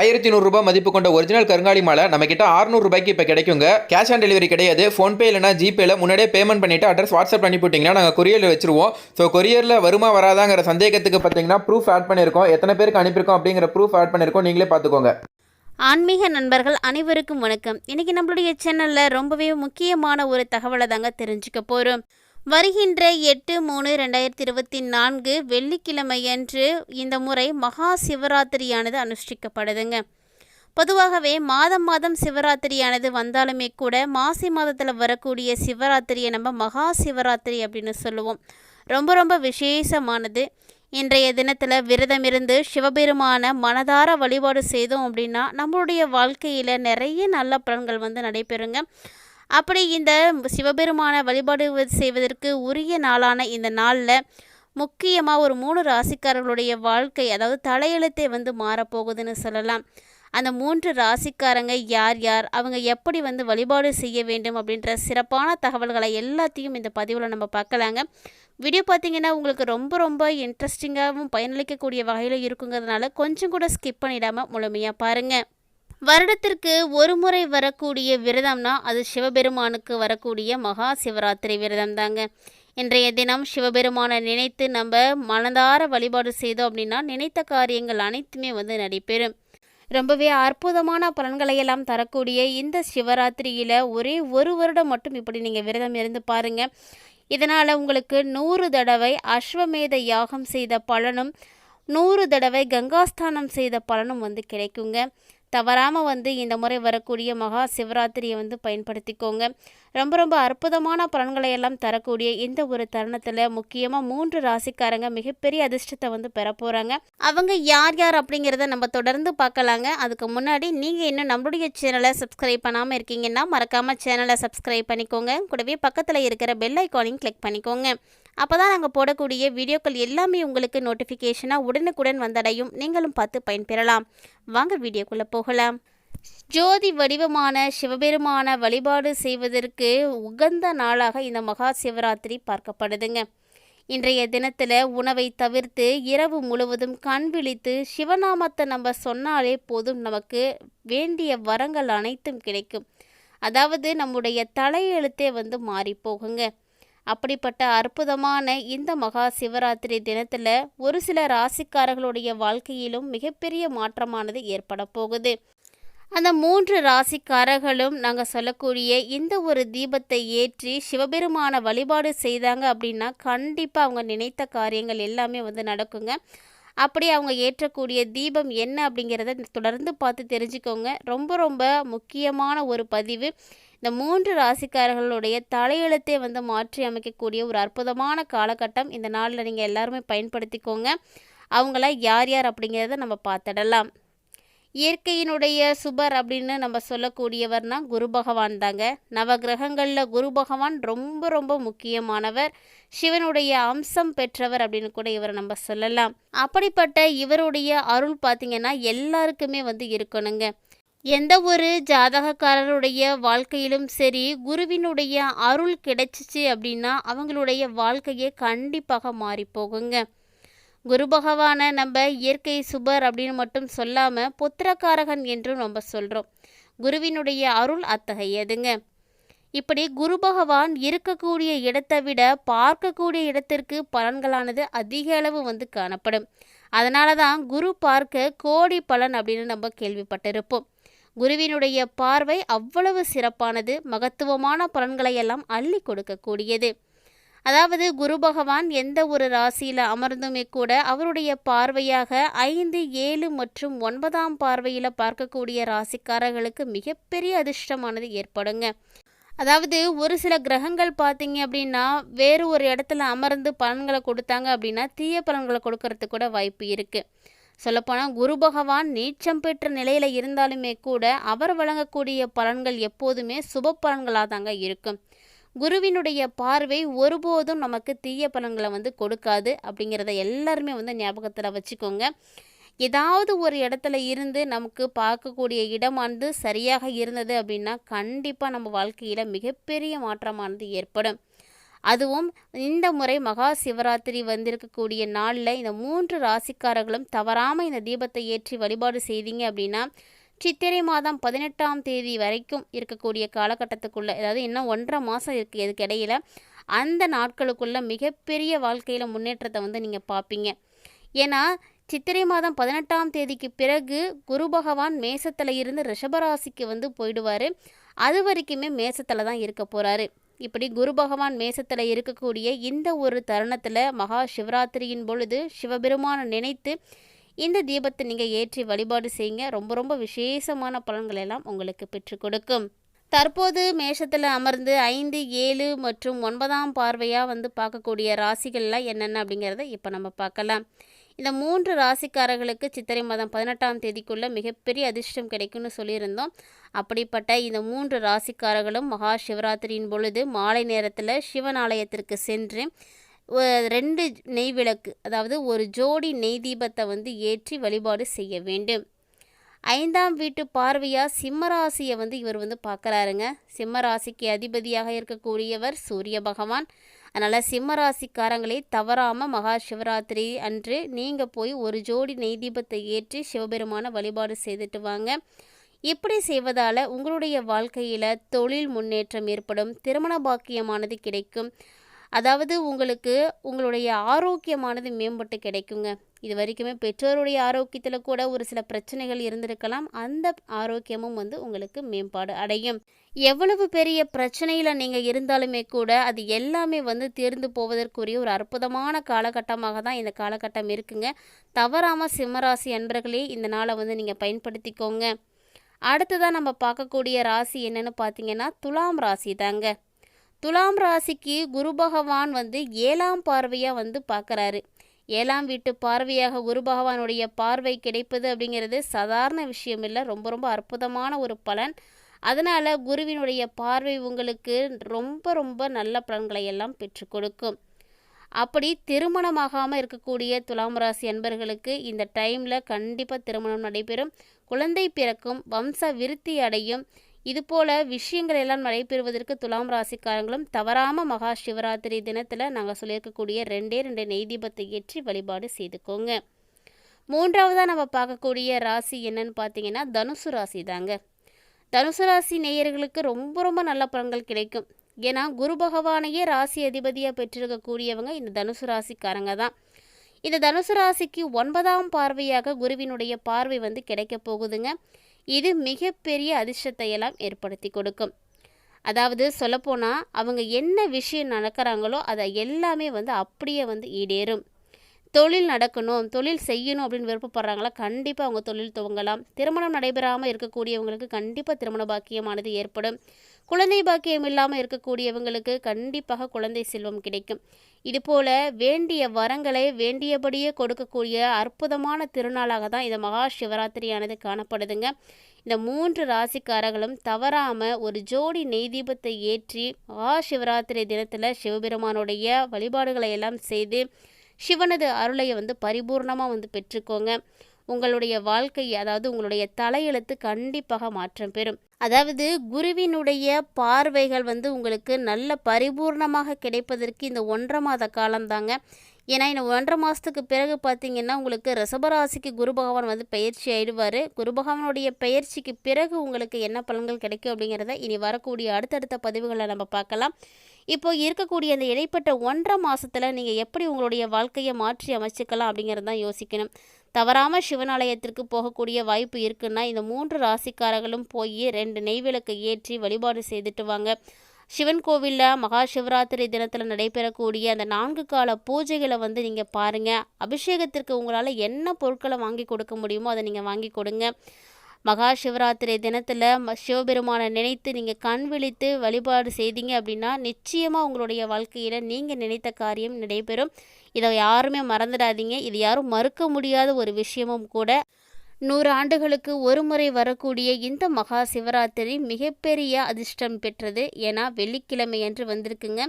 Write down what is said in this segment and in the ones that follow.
ஆயிரத்தி நூறுரூபா மதிப்பு கொண்ட ஒரிஜினல் கருங்காலி மாலை நம்ம கிட்ட 600 ரூபாய்க்கு இப்போ கிடைக்குங்க. கேஷ் ஆன் டெலிவரி கிடையாது. ஃபோன்பே இல்லைனா ஜிபேல முன்னாடியே பேமெண்ட் பண்ணிட்டு அட்ரஸ் வாட்ஸ்அப் பண்ணி போட்டிங்கன்னா நாங்கள் கொரியரில் வச்சிருவோம். ஸோ கொரியரில் வருமா வராதாங்கிற சந்தேகத்துக்கு பார்த்தீங்கன்னா ப்ரூஃப் ஆட் பண்ணியிருக்கோம் எத்தனை பேருக்கு அனுப்பியிருக்கோம் அப்படிங்கிற ப்ரூஃப் ஆட் பண்ணியிருக்கோம் நீங்களே பார்த்துக்கோங்க ஆன்மீக நண்பர்கள் அனைவருக்கும் வணக்கம். இன்னைக்கு நம்மளுடைய சேனலில் ரொம்பவே முக்கியமான ஒரு தகவலை தாங்க தெரிஞ்சுக்க போகிறோம் வருகின்ற எட்டு மூணு ரெண்டாயிரத்தி இருபத்தி நான்கு வெள்ளிக்கிழமையன்று இந்த முறை மகா சிவராத்திரியானது அனுஷ்டிக்கப்படுதுங்க. பொதுவாகவே மாதம் மாதம் சிவராத்திரியானது வந்தாலுமே கூட மாசி மாதத்தில் வரக்கூடிய சிவராத்திரியை நம்ம மகா சிவராத்திரி அப்படின்னு சொல்லுவோம். ரொம்ப ரொம்ப விசேஷமானது. இன்றைய தினத்தில் விரதம் இருந்து சிவபெருமான மனதார வழிபாடு செய்தோம் அப்படின்னா நம்மளுடைய வாழ்க்கையில் நிறைய நல்ல பலன்கள் வந்து நடைபெறுங்க. அப்படி இந்த சிவபெருமான வழிபாடு செய்வதற்கு உரிய நாளான இந்த நாளில் முக்கியமாக ஒரு மூணு ராசிக்காரர்களுடைய வாழ்க்கை அதாவது தலையெழுத்தே வந்து மாறப்போகுதுன்னு சொல்லலாம். அந்த மூன்று ராசிக்காரங்க யார் யார் அவங்க எப்படி வந்து வழிபாடு செய்ய வேண்டும் அப்படின்ற சிறப்பான தகவல்களை எல்லாத்தையும் இந்த பதிவில் நம்ம பார்க்கலாங்க. வீடியோ பார்த்தீங்கன்னா உங்களுக்கு ரொம்ப ரொம்ப இன்ட்ரெஸ்டிங்காகவும் பயனளிக்கக்கூடிய வகையில் இருக்குங்கிறதுனால கொஞ்சம் கூட ஸ்கிப் பண்ணிடாமல் முழுமையாக பாருங்கள் வருடத்திற்கு ஒரு முறை வரக்கூடிய விரதம்னா அது சிவபெருமானுக்கு வரக்கூடிய மகா சிவராத்திரி விரதம் தாங்க இன்றைய தினம் சிவபெருமானை நினைத்து நம்ம மனதார வழிபாடு செய்தோம் அப்படின்னா நினைத்த காரியங்கள் அனைத்துமே வந்து நடைபெறும். ரொம்பவே அற்புதமான பலன்களை எல்லாம் தரக்கூடிய இந்த சிவராத்திரியில் ஒரே ஒரு வருடம் மட்டும் இப்படி நீங்கள் விரதம் இருந்து பாருங்கள் இதனால் உங்களுக்கு நூறு தடவை அஸ்வமேத யாகம் செய்த பலனும் நூறு தடவை கங்காஸ்தானம் செய்த பலனும் வந்து கிடைக்குங்க. தவறாமல் வந்து இந்த முறை வரக்கூடிய மகா சிவராத்திரியை வந்து பயன்படுத்திக்கோங்க. ரொம்ப ரொம்ப அற்புதமான பலன்களை எல்லாம் தரக்கூடிய இந்த ஒரு தருணத்தில் முக்கியமாக மூன்று ராசிக்காரங்க மிகப்பெரிய அதிர்ஷ்டத்தை வந்து பெற போகிறாங்க அவங்க யார் யார் அப்படிங்கிறத நம்ம தொடர்ந்து பார்க்கலாங்க. அதுக்கு முன்னாடி நீங்கள் இன்னும் நம்மளுடைய சேனலை சப்ஸ்கிரைப் பண்ணாமல் இருக்கீங்கன்னா மறக்காமல் சேனலை சப்ஸ்கிரைப் பண்ணிக்கோங்க. கூடவே பக்கத்தில் இருக்கிற பெல் ஐக்கானையும் கிளிக் பண்ணிக்கோங்க. அப்போ தான் நாங்கள் போடக்கூடிய வீடியோக்கள் எல்லாமே உங்களுக்கு நோட்டிஃபிகேஷனாக உடனுக்குடன் வந்தடையும். நீங்களும் பார்த்து பயன்பெறலாம். வாங்க வீடியோக்குள்ளே போகலாம். ஜோதி வடிவமான சிவபெருமான வழிபாடு செய்வதற்கு உகந்த நாளாக இந்த மகா சிவராத்திரி பார்க்கப்படுதுங்க. இன்றைய தினத்தில் உணவை தவிர்த்து இரவு முழுவதும் கண் விழித்து சிவநாமத்தை நம்ம சொன்னாலே போதும் நமக்கு வேண்டிய வரங்கள் அனைத்தும் கிடைக்கும். அதாவது நம்முடைய தலையெழுத்தே வந்து மாறி போகுங்க அப்படிப்பட்ட அற்புதமான இந்த மகா சிவராத்திரி தினத்தில் ஒரு சில ராசிக்காரர்களுடைய வாழ்க்கையிலும் மிகப்பெரிய மாற்றமானது ஏற்பட போகுது. அந்த மூன்று ராசிக்காரர்களும் நாங்கள் சொல்லக்கூடிய இந்த ஒரு தீபத்தை ஏற்றி சிவபெருமான வழிபாடு செய்தாங்க அப்படின்னா கண்டிப்பாக அவங்க நினைத்த காரியங்கள் எல்லாமே வந்து நடக்குங்க. அப்படி அவங்க ஏற்றக்கூடிய தீபம் என்ன அப்படிங்கிறத தொடர்ந்து பார்த்து தெரிஞ்சுக்கோங்க. ரொம்ப ரொம்ப முக்கியமான ஒரு பதிவு. இந்த மூன்று ராசிக்காரர்களுடைய தலையெழுத்தை வந்து மாற்றி அமைக்கக்கூடிய ஒரு அற்புதமான காலகட்டம். இந்த நாளில் நீங்கள் எல்லாருமே பயன்படுத்திக்கோங்க. அவங்கள யார் யார் அப்படிங்கிறத நம்ம பார்த்துடலாம். இயற்கையினுடைய சுபர் அப்படின்னு நம்ம சொல்லக்கூடியவர்னா குரு பகவான் தாங்க. நவகிரகங்களில் குரு பகவான் ரொம்ப ரொம்ப முக்கியமானவர். சிவனுடைய அம்சம் பெற்றவர் அப்படின்னு கூட இவரை நம்ம சொல்லலாம். அப்படிப்பட்ட இவருடைய அருள் பார்த்திங்கன்னா எல்லாருக்குமே வந்து இருக்கணுங்க. எந்த ஒரு ஜாதகக்காரருடைய வாழ்க்கையிலும் சரி குருவினுடைய அருள் கிடைச்சிச்சு அப்படின்னா அவங்களுடைய வாழ்க்கையே கண்டிப்பாக மாறி போகுங்க குரு பகவானை நம்ம இயற்கை சுபர் அப்படின்னு மட்டும் சொல்லாமல் புத்திரக்காரகன் என்றும் நம்ம சொல்கிறோம் குருவினுடைய அருள் அத்தகையதுங்க. இப்படி குரு பகவான் இருக்கக்கூடிய இடத்தை விட பார்க்கக்கூடிய இடத்திற்கு பலன்களானது அதிக அளவு வந்து காணப்படும். அதனால தான் குரு பார்க்க கோடி பலன் அப்படின்னு நம்ம கேள்விப்பட்டிருப்போம். குருவினுடைய பார்வை அவ்வளவு சிறப்பானது மகத்துவமான பலன்களை எல்லாம் அள்ளி கொடுக்கக்கூடியது. அதாவது குரு பகவான் எந்த ஒரு ராசியில் அமர்ந்துமே கூட அவருடைய பார்வையாக ஐந்து ஏழு மற்றும் ஒன்பதாம் பார்வையில் பார்க்கக்கூடிய ராசிக்காரர்களுக்கு மிகப்பெரிய அதிர்ஷ்டமானது ஏற்படுங்க. அதாவது ஒரு சில கிரகங்கள் பார்த்தீங்க அப்படின்னா வேறு ஒரு இடத்துல அமர்ந்து பலன்களை கொடுத்தாங்க அப்படின்னா தீய பலன்களை கொடுக்கறதுக்கு கூட வாய்ப்பு இருக்குது சொல்லப்போனால் குரு பகவான் நீச்சம் பெற்ற நிலையில் இருந்தாலுமே கூட அவர் வழங்கக்கூடிய பலன்கள் எப்போதுமே சுப பலன்களாக தாங்க இருக்கும். குருவினுடைய பார்வை ஒருபோதும் நமக்கு தீய பலன்களை வந்து கொடுக்காது அப்படிங்கிறத எல்லாருமே வந்து ஞாபகத்தில் வச்சுக்கோங்க. ஏதாவது ஒரு இடத்துல இருந்து நமக்கு பார்க்கக்கூடிய இடமானது சரியாக இருந்தது அப்படின்னா கண்டிப்பாக நம்ம வாழ்க்கையில் மிகப்பெரிய மாற்றமானது ஏற்படும். அதுவும் இந்த முறை மகா சிவராத்திரி வந்திருக்கக்கூடிய நாளில் இந்த மூன்று ராசிக்காரர்களும் தவறாமல் இந்த தீபத்தை ஏற்றி வழிபாடு செய்தீங்க அப்படின்னா சித்திரை மாதம் பதினெட்டாம் தேதி வரைக்கும் இருக்கக்கூடிய காலகட்டத்துக்குள்ளே அதாவது இன்னும் ஒன்றரை மாதம் இருக்குது இதுக்கு இடையில அந்த நாட்களுக்குள்ளே மிகப்பெரிய வாழ்க்கையில் முன்னேற்றத்தை வந்து நீங்கள் பார்ப்பீங்க ஏன்னா சித்திரை மாதம் பதினெட்டாம் தேதிக்கு பிறகு குரு பகவான் மேசத்தில் இருந்து ரிஷபராசிக்கு வந்து போயிடுவார். அது வரைக்குமே மேசத்தில் தான் இருக்க போகிறாரு இப்படி குரு பகவான் மேசத்தில் இருக்கக்கூடிய இந்த ஒரு தருணத்தில் மகா சிவராத்திரியின் பொழுது சிவபெருமானை நினைத்து இந்த தீபத்தை நீங்கள் ஏற்றி வழிபாடு செய்யுங்க. ரொம்ப ரொம்ப விசேஷமான பலன்கள் எல்லாம் உங்களுக்கு பெற்று கொடுக்கும். தற்போது மேஷத்தில் அமர்ந்து ஐந்து ஏழு மற்றும் ஒன்பதாம் பார்வையாக வந்து பார்க்கக்கூடிய ராசிகள்லாம் என்னென்ன அப்படிங்கிறத இப்போ நம்ம பார்க்கலாம். இந்த மூன்று ராசிக்காரர்களுக்கு சித்திரை மாதம் பதினெட்டாம் தேதிக்குள்ளே மிகப்பெரிய அதிர்ஷ்டம் கிடைக்கும்னு சொல்லியிருந்தோம். அப்படிப்பட்ட இந்த மூன்று ராசிக்காரர்களும் மகா சிவராத்திரியின் பொழுது மாலை நேரத்தில் சிவன் ஆலயத்திற்கு சென்று ரெண்டு நெய் விளக்கு அதாவது ஒரு ஜோடி நெய் தீபத்தை வந்து ஏற்றி வழிபாடு செய்ய வேண்டும். ஐந்தாம் வீட்டு பார்வையாக சிம்மராசியை வந்து இவர் வந்து பார்க்குறாருங்க. சிம்மராசிக்கு அதிபதியாக இருக்கக்கூடியவர் சூரிய பகவான். அதனால் சிம்மராசிக்காரங்களே தவறாமல் மகா சிவராத்திரி அன்று நீங்கள் போய் ஒரு ஜோடி நெய் தீபத்தை ஏற்றி சிவபெருமான வழிபாடு செய்துட்டு வாங்க. இப்படி செய்வதால் உங்களுடைய வாழ்க்கையில் தொழில் முன்னேற்றம் ஏற்படும் திருமண பாக்கியமானது கிடைக்கும். அதாவது உங்களுக்கு உங்களுடைய ஆரோக்கியமானது மேம்பட்டு கிடைக்குங்க. இது வரைக்குமே பெற்றோருடைய ஆரோக்கியத்தில் கூட ஒரு சில பிரச்சனைகள் இருந்திருக்கலாம். அந்த ஆரோக்கியமும் வந்து உங்களுக்கு மேம்பாடு அடையும். எவ்வளவு பெரிய பிரச்சனையில் நீங்கள் இருந்தாலுமே கூட அது எல்லாமே வந்து தீர்ந்து போவதற்குரிய ஒரு அற்புதமான காலகட்டமாக தான் இந்த காலகட்டம் இருக்குங்க. தவறாமல் சிம்மராசி அன்பர்களே இந்த நாளை வந்து நீங்கள் பயன்படுத்திக்கோங்க. அடுத்ததாக நம்ம பார்க்கக்கூடிய ராசி என்னன்னு பார்த்தீங்கன்னா துலாம் ராசி தாங்க. துலாம் ராசிக்கு குரு பகவான் வந்து ஏழாம் பார்வையாக வந்து பார்க்குறாரு ஏழாம் வீட்டு பார்வையாக குரு பகவானுடைய பார்வை கிடைப்பது அப்படிங்கிறது சாதாரண விஷயம் இல்லை ரொம்ப ரொம்ப அற்புதமான ஒரு பலன். அதனால் குருவினுடைய பார்வை உங்களுக்கு ரொம்ப ரொம்ப நல்ல பலன்களை எல்லாம் பெற்று கொடுக்கும். அப்படி திருமணமாகாமல் இருக்கக்கூடிய துலாம் ராசி அன்பர்களுக்கு இந்த டைமில் கண்டிப்பாக திருமணம் நடைபெறும். குழந்தை பிறக்கும் வம்ச விருத்தி அடையும். இதுபோல விஷயங்கள் எல்லாம் நடைபெறுவதற்கு துலாம் ராசிக்காரங்களும் தவறாமல் மகா சிவராத்திரி தினத்தில் நாங்கள் சொல்லியிருக்கக்கூடிய ரெண்டே ரெண்டு நெய் தீபத்தை ஏற்றி வழிபாடு செய்துக்கோங்க. மூன்றாவதாக நம்ம பார்க்கக்கூடிய ராசி என்னன்னு பார்த்தீங்கன்னா தனுசு ராசி தாங்க. தனுசு ராசி நேயர்களுக்கு ரொம்ப ரொம்ப நல்ல பலன்கள் கிடைக்கும். ஏன்னா குரு பகவானையே ராசி அதிபதியாக பெற்றிருக்கக்கூடியவங்க இந்த தனுசு ராசிக்காரங்க தான். இந்த தனுசு ராசிக்கு ஒன்பதாம் பார்வையாக குருவினுடைய பார்வை வந்து கிடைக்க போகுதுங்க. இது மிகப்பெரிய அதிர்ஷ்டத்தை எல்லாம் ஏற்படுத்தி கொடுக்கும். அதாவது சொல்லப்போனால் அவங்க என்ன விஷயம் நடக்கிறாங்களோ அதை எல்லாமே வந்து அப்படியே வந்து ஈடேறும். தொழில் நடக்கணும் தொழில் செய்யணும் அப்படின்னு விருப்பப்படுறாங்களா? கண்டிப்பாக அவங்க தொழில் துவங்கலாம். திருமணம் நடைபெறாமல் இருக்கக்கூடியவங்களுக்கு கண்டிப்பாக திருமண பாக்கியமானது ஏற்படும். குழந்தை பாக்கியம் இல்லாமல் இருக்கக்கூடியவங்களுக்கு கண்டிப்பாக குழந்தை செல்வம் கிடைக்கும். இதுபோல் வேண்டிய வரங்களை வேண்டியபடியே கொடுக்கக்கூடிய அற்புதமான திருநாளாக தான் இந்த மகா சிவராத்திரியானது காணப்படுதுங்க. இந்த மூன்று ராசிக்காரர்களும் தவறாமல் ஒரு ஜோடி நெய் தீபத்தை ஏற்றி மகா சிவராத்திரி தினத்தில் சிவபெருமானுடைய வழிபாடுகளை எல்லாம் செய்து சிவனது அருளையை வந்து பரிபூர்ணமாக வந்து பெற்றுக்கோங்க. உங்களுடைய வாழ்க்கை அதாவது உங்களுடைய தலையெழுத்து கண்டிப்பாக மாற்றம் பெறும். அதாவது குருவினுடைய பார்வைகள் வந்து உங்களுக்கு நல்ல பரிபூர்ணமாக கிடைப்பதற்கு இந்த ஒன்றரை மாத காலம்தாங்க ஏன்னா இந்த ஒன்றரை மாதத்துக்கு பிறகு பார்த்தீங்கன்னா உங்களுக்கு ரிசபராசிக்கு குரு பகவான் வந்து பயிற்சி ஆயிடுவார். குரு பகவானுடைய பயிற்சிக்கு பிறகு உங்களுக்கு என்ன பலன்கள் கிடைக்கும் அப்படிங்கிறத இனி வரக்கூடிய அடுத்தடுத்த பதிவுகளை நம்ம பார்க்கலாம். இப்போ இருக்கக்கூடிய அந்த இடைப்பட்ட ஒன்றரை மாதத்தில் நீங்கள் எப்படி உங்களுடைய வாழ்க்கையை மாற்றி அமைச்சிக்கலாம் அப்படிங்கிறது தான் யோசிக்கணும். தவறாமல் சிவனாலயத்திற்கு போகக்கூடிய வாய்ப்பு இருக்குன்னா இந்த மூன்று ராசிக்காரர்களும் போய் ரெண்டு நெய்விளக்கு ஏற்றி வழிபாடு செய்துட்டு வாங்க. சிவன் கோவிலில் மகா சிவராத்திரி தினத்தில் நடைபெறக்கூடிய அந்த நான்கு கால பூஜைகளை வந்து நீங்கள் பாருங்கள் அபிஷேகத்திற்கு உங்களால் என்ன பொருட்களை வாங்கி கொடுக்க முடியுமோ அதை நீங்கள் வாங்கி கொடுங்க. மகா சிவராத்திரி தினத்தில் சிவபெருமானை நினைத்து நீங்கள் கண் விழித்து வழிபாடு செய்தீங்க அப்படின்னா நிச்சயமாக உங்களுடைய வாழ்க்கையில் நீங்கள் நினைத்த காரியம் நடைபெறும். இதை யாருமே மறந்துடாதீங்க. இது யாரும் மறுக்க முடியாத ஒரு விஷயமும் கூட. நூறு ஆண்டுகளுக்கு ஒரு முறை வரக்கூடிய இந்த மகா சிவராத்திரி மிகப்பெரிய அதிர்ஷ்டம் பெற்றது. ஏன்னா வெள்ளிக்கிழமை அன்று வந்திருக்குங்க.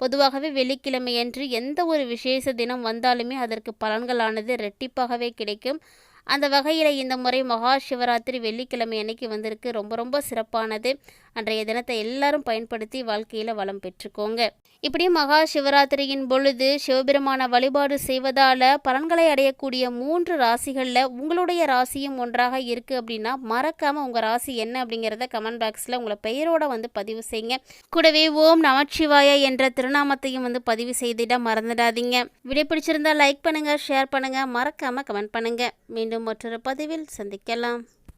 பொதுவாகவே வெள்ளிக்கிழமையன்று எந்த ஒரு விசேஷ தினம் வந்தாலுமே அதற்கு பலன்களானது ரெட்டிப்பாகவே கிடைக்கும். அந்த வகையில் இந்த முறை மகா சிவராத்திரி வெள்ளிக்கிழமை அன்னைக்கு வந்திருக்கு. ரொம்ப ரொம்ப சிறப்பானது. அன்றைய தினத்தை எல்லாரும் பயன்படுத்தி வாழ்க்கையில் வளம் பெற்றுக்கோங்க. இப்படி மகா சிவராத்திரியின் பொழுது சிவபெருமான வழிபாடு செய்வதால் பலன்களை அடையக்கூடிய மூன்று ராசிகளில் உங்களுடைய ராசியும் ஒன்றாக இருக்குது அப்படின்னா மறக்காமல் உங்கள் ராசி என்ன அப்படிங்கிறத கமெண்ட் பாக்ஸில் உங்களை பெயரோட வந்து பதிவு செய்யுங்க. கூடவே ஓம் நமச்சிவாய என்ற திருநாமத்தையும் வந்து பதிவு செய்திட மறந்துடாதீங்க. வீடியோ பிடிச்சிருந்தா லைக் பண்ணுங்கள் ஷேர் பண்ணுங்கள் மறக்காமல் கமெண்ட் பண்ணுங்கள் மீண்டும் மற்றொரு பதிவில் சந்திக்கலாம்.